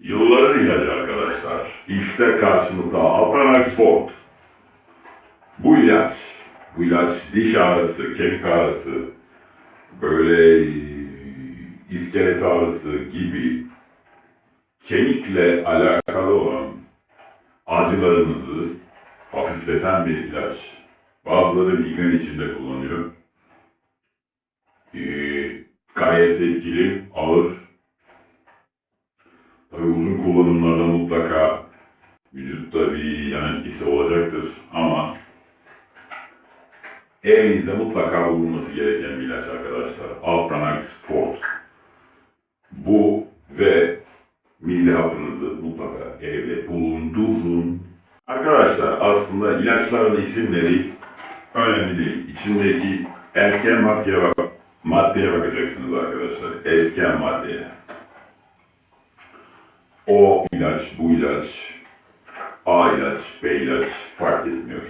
Yılların ilacı arkadaşlar. İşte karşınızda Alpranax Sport. Bu ilaç, bu ilaç diş ağrısı, kemik ağrısı, böyle iskelet ağrısı gibi kemikle alakalı olan acılarınızı hafifleten bir ilaç. Bazıları migren içinde kullanıyor. Ee, gayet etkili, ağır. Tabii uzun kullanımlarda mutlaka vücutta bir yan etkisi olacaktır ama evinizde mutlaka bulunması gereken bir ilaç arkadaşlar. Alpranax Sport. Bu ve mide hapınızı mutlaka evde bulundurun. Arkadaşlar aslında ilaçların isimleri önemli değil. İçindeki etken maddeye bak maddeye bakacaksınız arkadaşlar. Etken maddeye. O ilaç, bu ilaç, A ilaç, B ilaç fark etmiyor.